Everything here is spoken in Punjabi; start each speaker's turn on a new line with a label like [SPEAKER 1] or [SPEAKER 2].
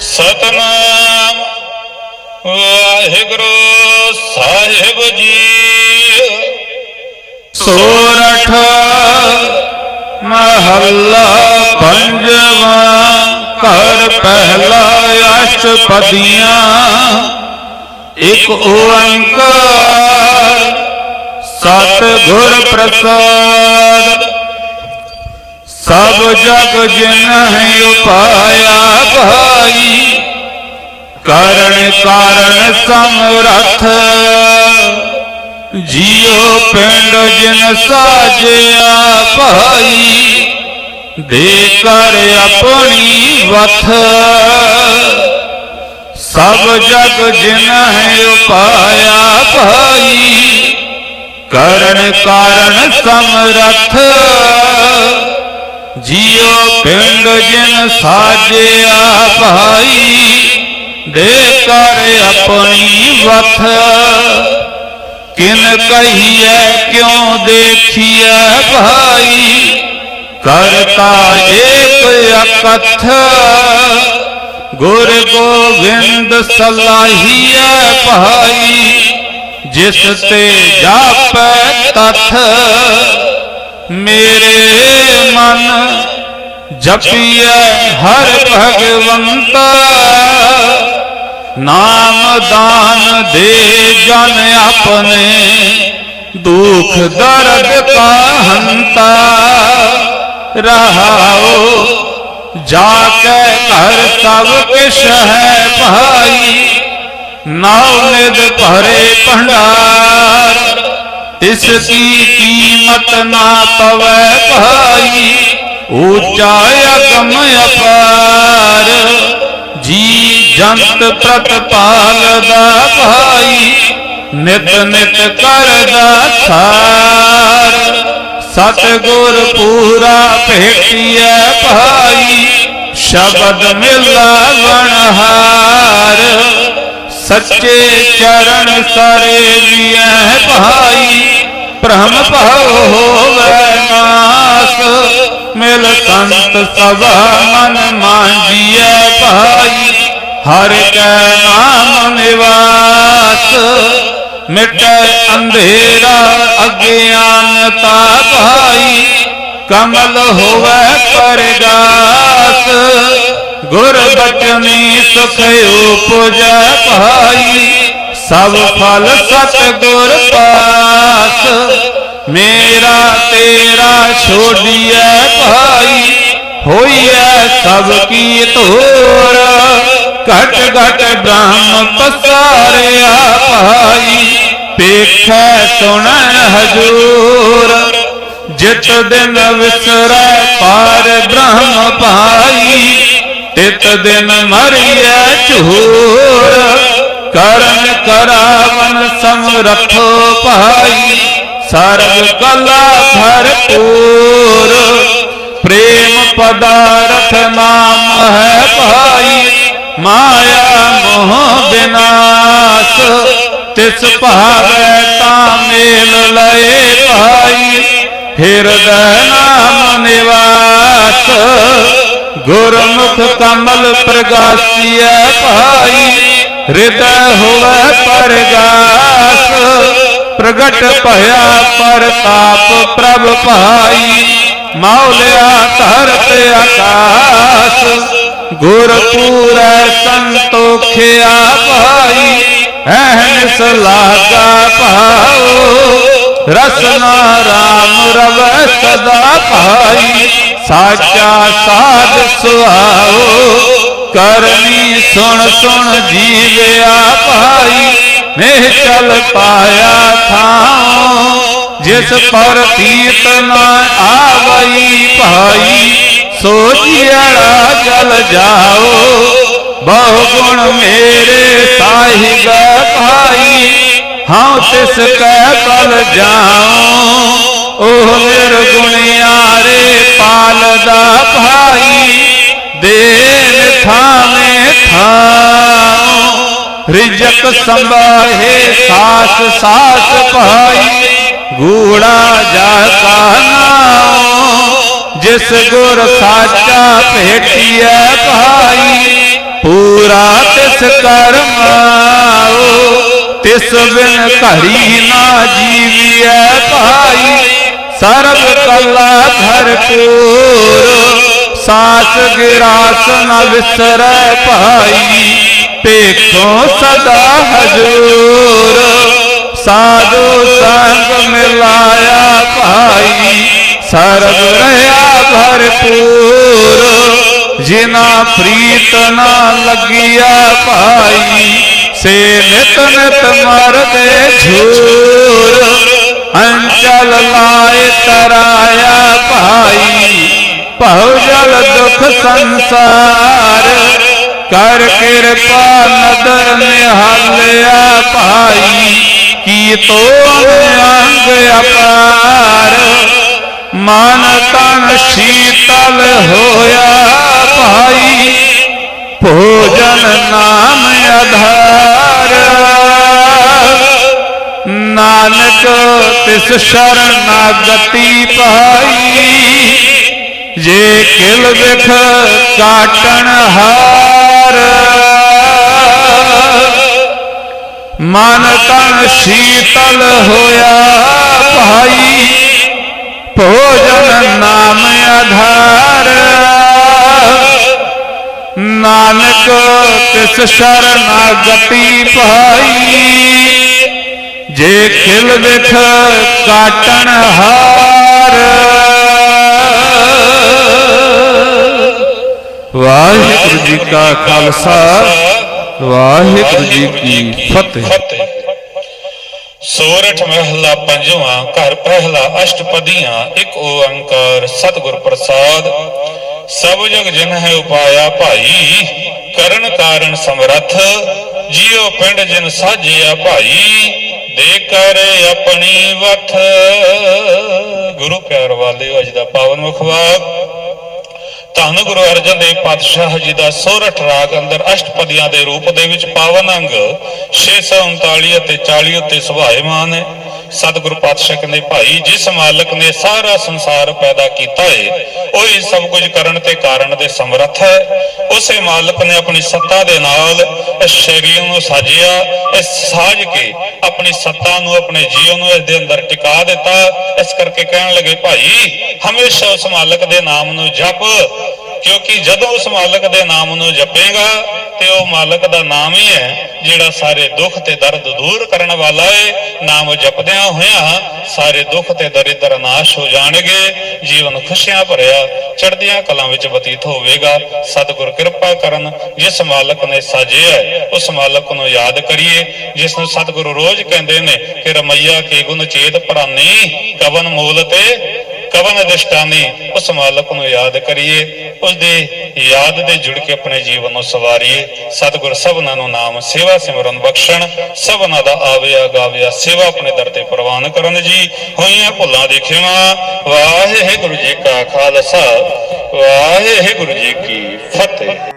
[SPEAKER 1] ਸਤਨਾਮ, ਵਾਹਿਗੁਰੂ ਸਾਹਿਬ ਜੀ।
[SPEAKER 2] ਸੋਰਠ ਮਹੱਲਾ ਪੰਜਵਾਂ, ਘਰ ਪਹਿਲਾ ਅਸ਼ਟਪਦੀਆਂ। ਇੱਕ ਓੰਕਾਰ ਸਤ ਗੁਰ ਪ੍ਰਸਾਦ ਸਭ ਜਗ ਜਿਨ ਉਪਾਇਆ ਭਾਈ, ਕਰਨ ਕਾਰਨ ਸਮਰੱਥ। ਜੀਉ ਪਿੰਡ ਜਿਨ ਸਾਜਿਆ ਭਾਈ, ਦੇ ਕਰ ਆਪਣੀ ਵਥ। ਸਭ ਜਗ ਜਿਨ ਹੈ ਉਪਾਇਆ ਭਾਈ, ਕਰਨ ਕਾਰਨ ਸਮਰੱਥ। ਜੀਉ ਪਿੰਡ ਜਿਨ ਸਾਜਿਆ ਭਾਈ, ਦੇ ਕਰ ਆਪਣੀ ਵਥ ਕਿਨ ਕਹੀਐ, ਕਿਉ ਦੇਖੀਐ ਭਾਈ? ਕਰਤਾ ਏਕ ਅਕਥ। ਗੁਰ ਗੋਬਿੰਦ ਸਲਾਹੀਐ ਭਾਈ, ਜਿਸ ਤੇ ਜਾਪੈ ਤਥ। ਮੇਰੇ ਮਨ ਜਪੀਐ ਹਰ ਭਗਵੰਤਾ। ਨਾਮ ਦਾਨ ਦੇ ਜਨ ਆਪਣੇ, ਦੁਖ ਦਰਦ ਕਾ ਰਹਾਓ ਜਾ ਕੇ ਘਰ ਸਭ ਕਿਛ ਹੈ ਭਾਈ, ਨਾਉ ਨਿਦ ਭਰੇ ਭੰਡਾਰ। ਇਸ ਕੀ ਕੀਮਤ ਨਾ ਪਵੈ ਭਾਈ, ਊਚਾ ਅਗਮ ਅਪਾਰ। ਜੀ ਜੰਤ ਪ੍ਰਤਪਾਲ ਦਾ ਭਾਈ, ਨਿਤ ਨਿਤ ਕਰਦਾ ਸਾਰ। ਸਤਗੁਰ ਪੂਰਾ ਭੇਟਿਐ ਭਾਈ, ਸ਼ਬਦ ਮਿਲਾ ਵਣਹਾਰ। ਸੱਚੇ ਚਰਨ ਸਰੇ ਜੀਐ ਭਾਈ ਭ੍ਰਮ ਭਉ ਹੋਵੇ ਨਾਸ, ਮਿਲ ਸੰਤ ਸਭਾ ਮਨ ਮਾਂਜੀਐ ਭਾਈ, ਹਰ ਕੈ ਨਾਮ ਨਿਵਾਸ, ਮਿਟੈ ਅੰਧੇਰਾ ਅਗਿਆਨਤਾ ਭਾਈ, ਕਮਲ ਹੋਵੇ ਪਰਗਾਸ, ਗੁਰ ਬਚਨੀ ਸੁਖ ਉਪਜੈ ਭਾਈ। ਸਭ ਫਲ ਸਤ ਗੁਰ ਪਾਸ। ਮੇਰਾ ਤੇਰਾ ਛੋੜੀਐ ਭਾਈ, ਹੋਈਐ ਸਭ ਕੀ ਤੋਰ ਘਟ ਘਟ ਬ੍ਰਹਮ ਪਸਾਰਿਆ ਭਾਈ, ਪੇਖੈ ਸੁਣਨ ਹਜੂਰ। ਜਿਤ ਦਿਨ ਵਿਸਰੈ ਪਾਰ ਬ੍ਰਹਮ ਭਾਈ, ਤਿਤ ਦਿਨ ਮਰੀਐ ਝੂਰ। ਕਰ ਕਰਾਵਨ ਸਮਰਥੋ ਭਾਈ। ਸਰਬ ਕਲਾ ਭਰਪੂਰ। ਪ੍ਰੇਮ ਪਦਾਰਥ ਨਾਮ ਹੈ ਭਾਈ। ਮਾਇਆ ਮੋਹ ਬਿਨਾਸ਼। ਤਿਸ ਭਾਵੈ ਤਾਂ ਮੇਲ ਲਏ ਭਾਈ। ਹਿਰਦੈ ਨਾਮ ਨਿਵਾਸ। ਗੁਰਮੁਖ ਕਮਲ ਪ੍ਰਗਾਸੀਐ ਭਾਈ। ਹਿਰਦੈ ਹੋਵੇ ਪਰਗਾਸ, ਪ੍ਰਗਟ ਭਇਆ ਪਰਤਾਪ ਪ੍ਰਭ ਭਾਈ, ਮੌਲਿਆ ਧਰਤ ਆਕਾਸ। ਗੁਰ ਪੂਰੈ ਸੰਤੋਖਿਆ ਭਾਈ ਐਹਨਿਸ ਲਾਗਾ ਭਾਉ। ਰਸਨਾ ਰਾਮ ਰਵੈ ਸਦਾ ਭਾਈ, ਸਾਚਾ ਸਾਧ ਸੁਹਾਓ ਕਰਨੀ ਸੁਣ ਸੁਣ ਜੀਵਿਆ ਭਾਈ ਮੇਹ ਚਲ ਪਾਇਆ ਥਾਉ ਜਿਸ ਪਰ ਤੀਤ ਨਾ ਆਵਈ ਭਾਈ। ਸੋਚਿਆੜਾ ਜਲ ਜਾਓ। ਬਹੁ ਗੁਣ ਮੇਰੇ ਸਾਹਿਬ ਭਾਈ। ਹਾਂ ਤਿਸ ਕੈ ਬਲ ਜਾਉ। ਉਹ ਨਿਰਗੁਣਿਆਰੇ ਪਾਲਦਾ ਭਾਈ। ਦੇ ਥਾਵੇਂ ਥਾਉ ਰਿਜਕ ਸੰਭਾਹੇ ਸਾਸ ਸਾਸ ਭਾਈ। ਗੂੜਾ ਜਾ ਕਾ ਜਿਸ ਗੁਰ ਸਾਚਾ ਭੇਟਿਐ ਭਾਈ, ਪੂਰਾ ਤਿਸ ਕਰਮਾਓ ਤਿਸ ਬਿਨ ਘੜੀ ਨਾ ਜੀਵੀਐ ਭਾਈ। ਸਰਬ ਕਲਾ ਭਰਪੂਰ ਸਾਸ ਗਿਰਾਸ ਨ ਵਿਸਰੈ ਭਾਈ। ਪੇਖੋਂ ਸਦਾ ਹਜੂਰ। ਸਾਧੂ ਸੰਗ ਮਿਲਾਇਆ ਭਾਈ। ਸਰਬ ਰਹਾ ਭਰਪੂਰ। ਜਿਨਾ ਪ੍ਰੀਤ ਨਾ ਲੱਗਿਆ ਭਾਈ। ਸੇ ਨਿਤ ਨਿਤ ਮਰਦੇ ਝੂਰ। ਅੰਚਲ ਲਾਇ ਤਰਾਇਆ ਭਾਈ। ਭਉ ਜਲ ਦੁਖ ਸੰਸਾਰ, ਕਰ ਕਿਰਪਾ ਨਦਰ ਨਿਹਾਲਿਆ ਭਾਈ, ਕੀ ਤੋ ਅੰਗ ਅਪਾਰ, ਮਨ ਤਨ ਸ਼ੀਤਲ ਹੋਇਆ ਭਾਈ, ਭੋਜਨ ਨਾਮ ਆਧਾਰ। ਨਾਨਕ ਤਿਸ ਸ਼ਰਨਾਗਤੀ ਭਾਈ ਜੇ ਕਿਲ ਵਿਖ ਕਾਟਣ ਹਾਰ, ਮਨ ਤਨ ਸ਼ੀਤਲ ਹੋਇਆ ਭਾਈ, ਭੋਜਨ ਨਾਮ ਆਧਾਰ। ਨਾਨਕ ਤਿਸ ਸ਼ਰਨਾਗਤੀ ਭਾਈ ਜੇ ਖਿਲ ਵਿਖ ਕਾਟਣ ਹਾਰ ਵਾਹਿਗੁਰੂ ਜੀ ਕਾ ਖਾਲਸਾ, ਵਾਹਿਗੁਰੂ ਜੀ ਕੀ ਫਤਿਹ।
[SPEAKER 1] ਸੋਰਠ ਮਹਿਲਾ ਪੰਜਵਾਂ, ਘਰ ਪਹਿਲਾ ਅਸ਼ਟਪਦੀਆਂ, ਇੱਕ ਓੰਕਾਰ ਸਤਿਗੁਰ ਪ੍ਰਸਾਦ। ਸਭ ਜਗ ਜਨ ਹੈ ਉਪਾਇਆ ਭਾਈ, ਕਰਨ ਕਾਰਨ ਸਮਰੱਥ, ਜਿਉ ਪਿੰਡ ਜਿਨ ਸਾਜਿਆ ਭਾਈ, ਦੇ ਕਰ ਆਪਣੀ ਵਥ। ਗੁਰੂ ਪਿਆਰ ਵਾਲਿਓ, ਅੱਜ ਦਾ ਪਾਵਨ ਮੁਖਵਾਕ ਧੰਨ ਗੁਰੂ ਅਰਜਨ ਦੇਵ ਪਾਤਸ਼ਾਹ ਜੀ ਦਾ ਸੋਰਠ ਰਾਗ ਅੰਦਰ ਅਸ਼ਟਪਦੀਆਂ ਦੇ ਰੂਪ ਦੇ ਵਿੱਚ ਪਾਵਨ ਅੰਗ 639 ਅਤੇ 40 ਉੱਤੇ ਸੁਭਾਏਮਾਨ ਹੈ। ਸਤਿਗੁਰੂ ਪਾਤਸ਼ਾਹ ਕਹਿੰਦੇ, ਭਾਈ, ਜਿਸ ਮਾਲਕ ਨੇ ਸਾਰਾ ਸੰਸਾਰ ਪੈਦਾ ਕੀਤਾ ਹੈ ਉਹ ਹੀ ਸਭ ਕੁਝ ਕਰਨ ਤੇ ਕਾਰਨ ਦੇ ਸਮਰੱਥ ਹੈ। ਉਸੇ ਮਾਲਕ ਨੇ ਆਪਣੀ ਸੱਤਾ ਦੇ ਨਾਲ ਇਸ ਸਰੀਰ ਨੂੰ ਸਾਜਿਆ, ਇਸ ਸਾਜ ਕੇ ਆਪਣੀ ਸੱਤਾ ਨੂੰ, ਆਪਣੇ ਜੀਵ ਨੂੰ ਇਸ ਦੇ ਅੰਦਰ ਟਿਕਾ ਦਿੱਤਾ। ਇਸ ਕਰਕੇ ਕਹਿਣ ਲੱਗੇ, ਭਾਈ, ਹਮੇਸ਼ਾ ਉਸ ਮਾਲਕ ਦੇ ਨਾਮ ਨੂੰ ਜਪ ਕਿਉਂਕਿ ਜਦੋਂ ਉਸ ਮਾਲਕ ਦੇ ਨਾਮ ਨੂੰ ਜਪੇਗਾ ਤੇ ਉਹ ਮਾਲਕ ਦਾ ਨਾਮ ਹੀ ਹੈ ਜਿਹੜਾ ਸਾਰੇ ਦੁੱਖ ਤੇ ਦਰਦ ਦੂਰ ਕਰਨ ਵਾਲਾ ਹੈ ਨਾਮ ਜਪਦਿਆਂ ਹੋਇਆਂ ਸਾਰੇ ਦੁੱਖ ਤੇ ਦਰਿਦਰ ਨਾਸ਼ ਹੋ ਜਾਣਗੇ। ਜੀਵਨ ਖੁਸ਼ੀਆਂ ਭਰਿਆ ਚੜ੍ਹਦੀਆਂ ਕਲਾਂ ਵਿੱਚ ਬਤੀਤ ਹੋਵੇਗਾ। ਸਤਿਗੁਰ ਕਿਰਪਾ ਕਰਨ ਜਿਸ ਮਾਲਕ ਨੇ ਸਾਜਿਆ ਹੈ, ਉਸ ਮਾਲਕ ਨੂੰ ਯਾਦ ਕਰੀਏ। ਜਿਸ ਨੂੰ ਸਤਿਗੁਰੂ ਰੋਜ਼ ਕਹਿੰਦੇ ਨੇ ਕਿ ਰਮਈਆ ਕੇ ਗੁਣ ਚੇਤ ਪ੍ਰਾਨੀ ਕਵਨ ਮੂਲ ਤੇ ਕਵਨ ਅਧਿਸ਼ਟਾਨੀ ਉਸ ਮਾਲਕ ਨੂੰ ਯਾਦ ਕਰੀਏ ਉਸ ਦੇ ਯਾਦ ਦੇ ਜੁੜ ਕੇ ਆਪਣੇ ਜੀਵਨ ਨੂੰ ਸਵਾਰੀਏ। ਸਤਿਗੁਰ ਸਭਨਾਂ ਨੂੰ ਨਾਮ ਸੇਵਾ ਸਿਮਰਨ ਬਖਸ਼ਣ, ਸਭਨਾਂ ਦਾ ਆਵਿਆ ਗਾਵਿਆ ਸੇਵਾ ਆਪਣੇ ਦਰ ਤੇ ਪ੍ਰਵਾਨ ਕਰਨ ਜੀ। ਹੋਈਆਂ ਭੁੱਲਾਂ ਦੀ ਖਿਮਾ, ਵਾਹਿਗੁਰੂ ਜੀ ਕਾ ਖਾਲਸਾ, ਵਾਹਿਗੁਰੂ ਜੀ ਕੀ ਫਤਿਹ।